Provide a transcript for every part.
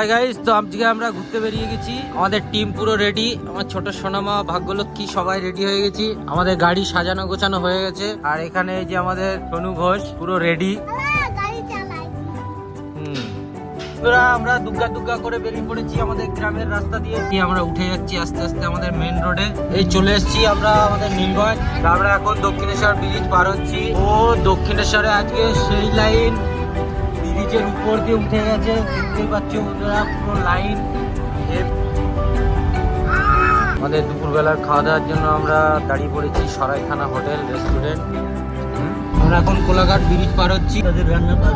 Hi guys তো আজকে আমরা ঘুরতে বেরিয়ে গেছি। আমাদের টিম পুরো রেডি আমার ছোট সোনামা, ভাগ্যলক্ষ্মী সবাই রেডি হয়ে গেছি। আমাদের গাড়ি সাজানো গোছানো হয়ে গেছে। আর এখানে এই যে আমাদের সোনু ঘোষ, পুরো রেডি আমরা দুগ্গা দুগ্গা করে বেরিয়ে পড়েছি আমাদের গ্রামের রাস্তা দিয়ে। আমরা উঠে যাচ্ছি আস্তে আস্তে আমাদের মেন রোডে এই চলে এসেছি আমরা আমাদের নীলগঞ্জ। আমরা এখন দক্ষিণেশ্বর ব্রিজ পার হচ্ছি। ও দক্ষিণেশ্বরে আজকে সেই লাইন ব্রিজের উপর দিয়ে উঠে গেছে। দেখতে পাচ্ছ ওরা পুরো লাইন আমাদের দুপুরবেলার খাওয়া দাওয়ার জন্য আমরা দাঁড়িয়ে পড়েছি সরাইখানা হোটেল রেস্টুরেন্ট। আমরা এখন কোলাঘাট ব্রিজ পার হচ্ছি। তাদের রান্নাঘর।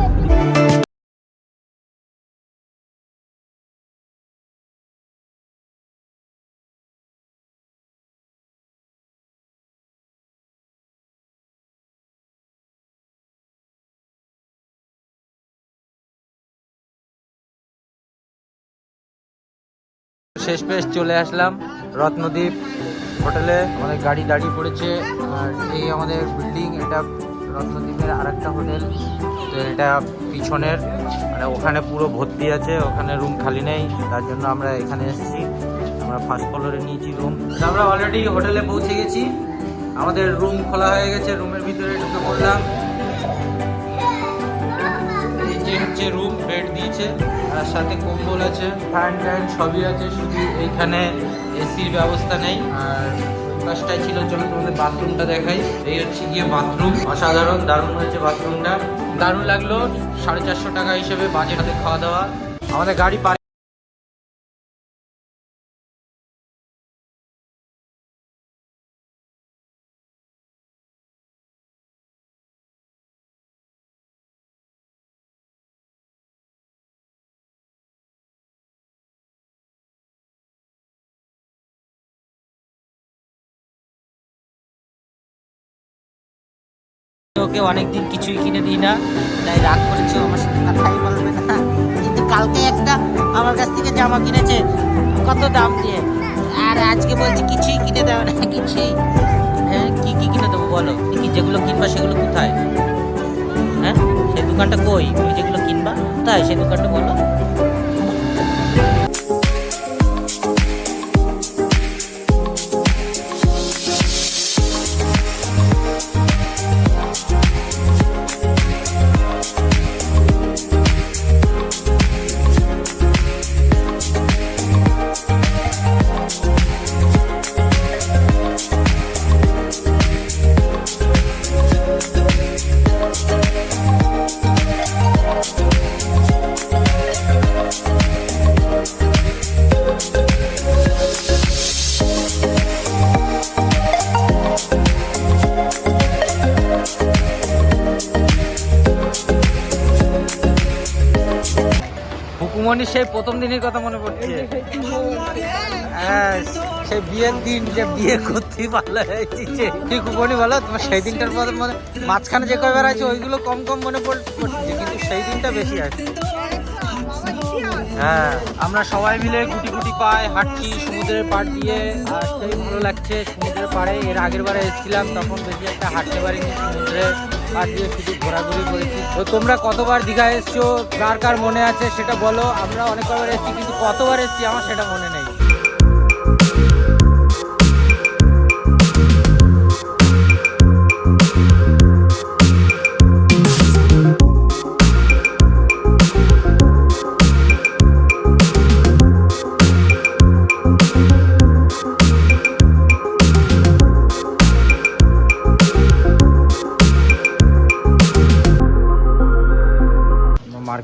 শেষ পেশ চলে আসলাম রত্নদ্বীপ হোটেলে। আমাদের গাড়ি দাঁড়িয়ে পড়েছে। আর এই আমাদের বিল্ডিং এটা রত্নদ্বীপের আর একটা হোটেল। তো এটা পিছনের মানে ওখানে পুরো ভর্তি আছে, ওখানে রুম খালি নেই। তার জন্য আমরা এখানে এসেছি। আমরা ফার্স্ট ফ্লোরে নিয়েছি রুম আমরা অলরেডি হোটেলে পৌঁছে গেছি। আমাদের রুম খোলা হয়ে গেছে রুমের ভিতরে ঢুকে পড়লাম। যে রুম বেড দিয়েছে, আর সাথে কম্বল আছে ফ্যান ট্যান সবই আছে, শুধু এইখানে এসির ব্যবস্থা নেই। আর কাজটাই ছিল, চলো তোমাদের বাথরুমটা দেখাই। এই হচ্ছে গিয়ে বাথরুম অসাধারণ, দারুণ হয়েছে বাথরুমটা দারুণ লাগল, সাড়ে চারশো টাকা হিসেবে বাজেটাতে খাওয়া দাওয়া। আমাদের গাড়ি ওকে অনেকদিন কিছুই কিনে দিই না। তাই রাগ করেছে আমার সাথে? কথাই বলবে না। কিন্তু কালকে একটা আমার কাছ থেকে জামা কিনেছে। কত দাম দিয়ে? আর আজকে বলছে কিছুই কিনে দেবে না, কিছুই। হ্যাঁ কি কি কিনে দেবো বলো? কি যেগুলো কিনবা সেগুলো কোথায়? হ্যাঁ সেই দোকানটা কই? তুমি যেগুলো কিনবা, কোথায়? সেই দোকানটা বলো। সেই প্রথম দিনের কথা মনে পড়ছে। হ্যাঁ সেই বিয়ের দিন যে বিয়ে করতে ভালো হয়েছে। ঠিক হুকুমনি বলো, তোমার সেই দিনটার পর মানে মাঝখানে যে কয়বার আছে, ওইগুলো কম কম মনে পড়ছে, কিন্তু সেই দিনটা বেশি আছে। হ্যাঁ আমরা সবাই মিলে গুটি গুটি পায়ে হাঁটছি সমুদ্রের পাড় দিয়ে, আর সেই ভালো লাগছে, সমুদ্রের পাড়ে। এর আগের বারে এসেছিলাম, তখন বেশি একটা হাঁটতে পারিনি সমুদ্রের পাড় শুধু ঘোরাঘুরি করেছি। তো তোমরা কতবার দীঘা এসছো? কার কার মনে আছে? সেটা বলো। আমরা অনেকবার এসেছি, কিন্তু কতবার এসেছি আমার সেটা মনে নেই।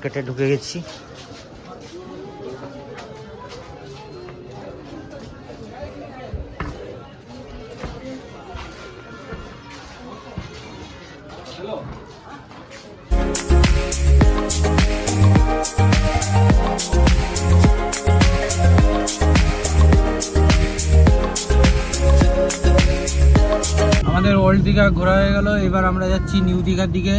মার্কেটে ঢুকে গেছি। আমাদের ওল্ড দীঘা ঘোরা হয়ে গেল, এবার আমরা যাচ্ছি নিউ দীঘার দিকে।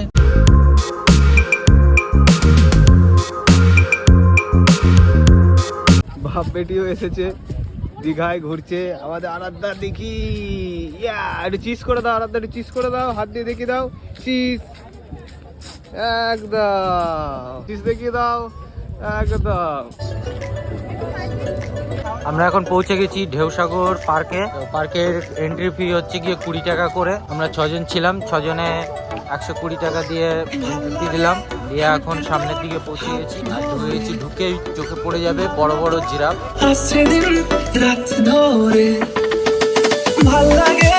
বাপ বেটিও এসেছে, দীঘায় ঘুরছে। আমাদের আরাধ্যা, দেখি। ইয়া, একটু চিজ করে দাও, আরাধ্যা, একটু চিজ করে দাও, হাত দিয়ে দেখিয়ে দাও। চিজ একদম। চিজ দেখিয়ে দাও। একদম। আমরা এখন পৌঁছে গেছি ঢেউসাগর পার্কে। পার্কের এন্ট্রি ফি হচ্ছে গিয়ে কুড়ি টাকা করে। আমরা ছজন ছিলাম, ছজনে একশো কুড়ি টাকা দিয়ে এন্ট্রি দিলাম। দিয়ে এখন সামনের দিকে পৌঁছে গেছি আর ঢুকে ঢুকেই চোখে পড়ে যাবে বড় বড় জিরাফ। ভালো লাগে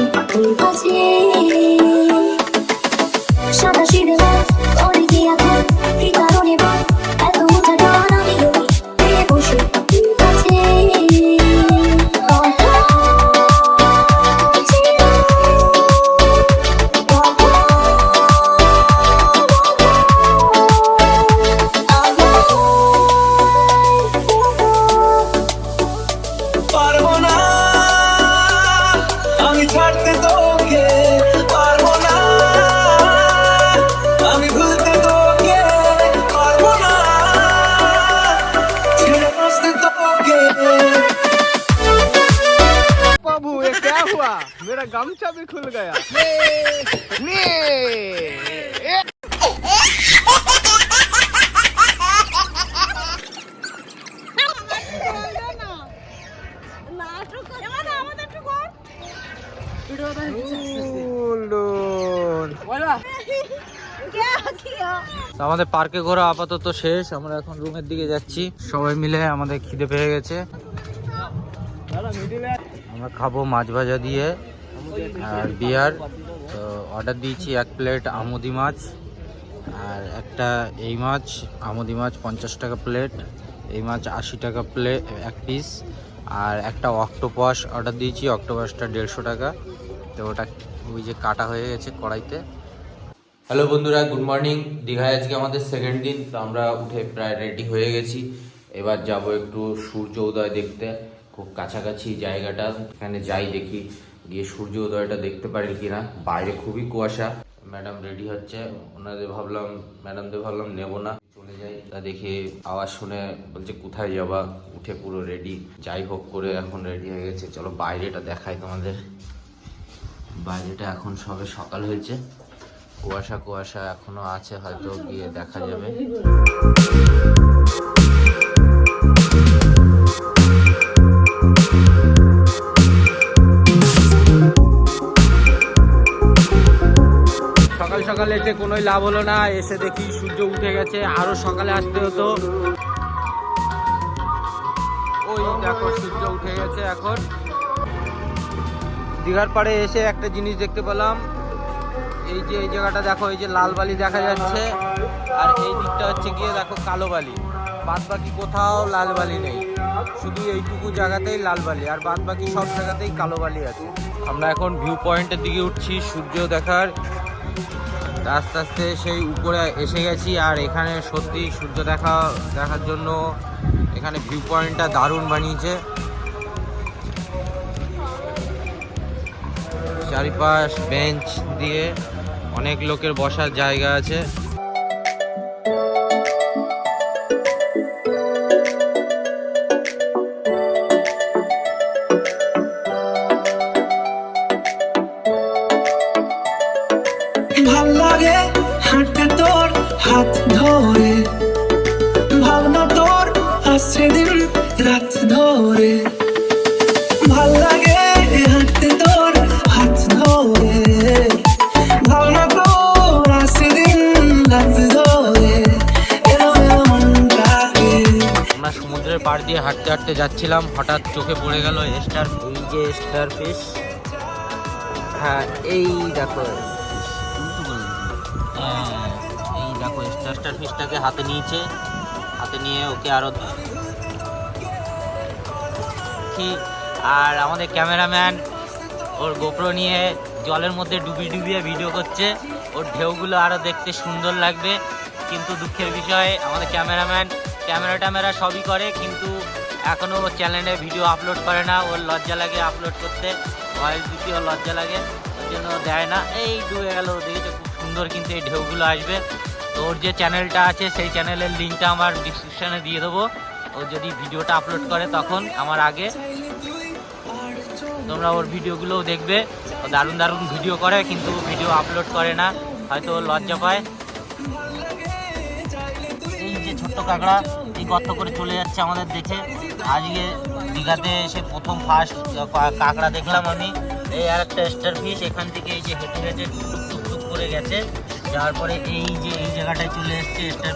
বসে তোর কাছে সাদা मेरा गमछा भी खुल गया ने তো আমাদের পার্কে ঘোরা আপাতত শেষ আমরা এখন রুমের দিকে যাচ্ছি সবাই মিলে আমাদের খিদে পেয়ে গেছে আমরা খাবো মাছ ভাজা দিয়ে আর বিয়ার তো অর্ডার দিয়েছি এক প্লেট আমুদি মাছ, আর একটা এই মাছ, আমুদি মাছ পঞ্চাশ টাকা প্লেট এই মাছ আশি টাকা প্লেট এক পিস আর একটা অক্টোপাস অর্ডার দিয়েছি অক্টোপাসটা দেড়শো টাকা। তো ওটা ওই যে কাটা হয়ে গেছে কড়াইতে। হ্যালো বন্ধুরা গুড মর্নিং দীঘায় আজকে আমাদের সেকেন্ড দিন, তো আমরা উঠে প্রায় রেডি হয়ে গেছি। এবার যাব একটু সূর্য উদয় দেখতে, খুব কাছাকাছি জায়গাটা, এখানে যাই দেখি। গিয়ে সূর্য উদয়টা দেখতে পারি কিনা? বাইরে খুবই কুয়াশা। ম্যাডাম রেডি হচ্ছে। ওনাদের ভাবলাম, ম্যাডামদের ভাবলাম নেব না। চলে যাই। তা দেখে আওয়াজ শুনে বলছে, কোথায় যাবা? উঠে পুরো রেডি। যাই হোক করে এখন রেডি হয়ে গেছে। চলো বাইরেটা দেখাই তোমাদের। বাইরেটা এখন সবে সকাল হয়েছে। কুয়াশা কুয়াশা এখনও আছে, হয়তো গিয়ে দেখা যাবে। এসে কোনোই লাভ হলো না। এসে দেখি সূর্য উঠে গেছে, আরও সকালে আসতে হতো। ওই দেখো, সূর্য উঠে গেছে এখন। দীঘার পাড়ে এসে একটা জিনিস দেখতে পেলাম। এই যে, এই জায়গাটা দেখো, এই যে লাল বালি দেখা যাচ্ছে। আর এই দিকটা হচ্ছে গিয়ে দেখো কালো বালি। বাদ বাকি কোথাও লাল বালি নেই। শুধু এইটুকু জায়গাতেই লাল বালি, আর বাদ বাকি সব জায়গাতেই কালো বালি আছে। আমরা এখন ভিউ পয়েন্টের দিকে উঠছি সূর্য দেখার। আস্তে আস্তে সেই উপরে এসে গেছি আর এখানে সত্যি সূর্য দেখা, দেখার জন্য এখানে ভিউ পয়েন্টটা দারুণ বানিয়েছে। চারিপাশ বেঞ্চ দিয়ে অনেক লোকের বসার জায়গা আছে। আসছে রাত ধরে। ভালো লাগে হাঁটতে তোর হাত ধরে। আমরা সমুদ্রের পাড় দিয়ে হাঁটতে হাঁটতে যাচ্ছিলাম হঠাৎ চোখে পড়ে গেল স্টার এই যে স্টার ফিশ। হ্যাঁ এই দেখো হ্যাঁ, এই দেখো স্টার স্টার ফিশটাকে হাতে নিয়েছে। হাতে নিয়ে ওকে আরও ঠিক আর আমাদের ক্যামেরাম্যান ওর গোপ্রো নিয়ে জলের মধ্যে ডুবি ডুবিয়ে ভিডিও করছে। ওর ঢেউগুলো আরও দেখতে সুন্দর লাগবে। কিন্তু দুঃখের বিষয়, আমাদের ক্যামেরাম্যান ক্যামেরা ট্যামেরা সবই করে, কিন্তু এখনও ওর চ্যানেলে ভিডিও আপলোড করে না। ওর লজ্জা লাগে আপলোড করতে। ভয়েস দিতে ওর লজ্জা লাগে। ওই জন্য দেয় না। এই ডুবে গেল দেখেছে খুব সুন্দর কিন্তু এই ঢেউগুলো আসবে। তো ওর যে চ্যানেলটা আছে, সেই চ্যানেলের লিঙ্কটা আমার ডিসক্রিপশানে দিয়ে দেবো। ও যদি ভিডিওটা আপলোড করে, তখন আমার আগে তোমরা ওর ভিডিওগুলোও দেখবে। ও দারুণ দারুণ ভিডিও করে, কিন্তু ভিডিও আপলোড করে না। হয়তো লজ্জা পায়। এই যে ছোট্ট কাঁকড়া, এই গর্ত করে চলে যাচ্ছে আমাদের দেখে। আজকে দীঘাতে এসে প্রথম ফার্স্ট কাঁকড়া দেখলাম আমি। এই আর একটা স্টার ফিশ এখান থেকে এই যে হেঁটে হেঁটে টুক টুক টুক করে গেছে। যাওয়ার পরে এই যে, এই জায়গাটায় চলে এসছে স্টার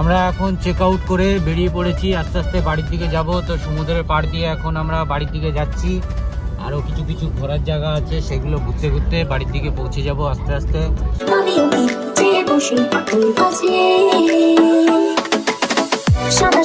আমরা এখন চেক আউট করে বেরিয়ে পড়েছি, আস্তে আস্তে বাড়ির দিকে যাব। তো সমুদ্রের পাড় দিয়ে এখন আমরা বাড়ির দিকে যাচ্ছি। আরও কিছু কিছু ঘোরার জায়গা আছে, সেগুলো ঘুরতে ঘুরতে বাড়ির দিকে পৌঁছে যাব আস্তে আস্তে। সাদা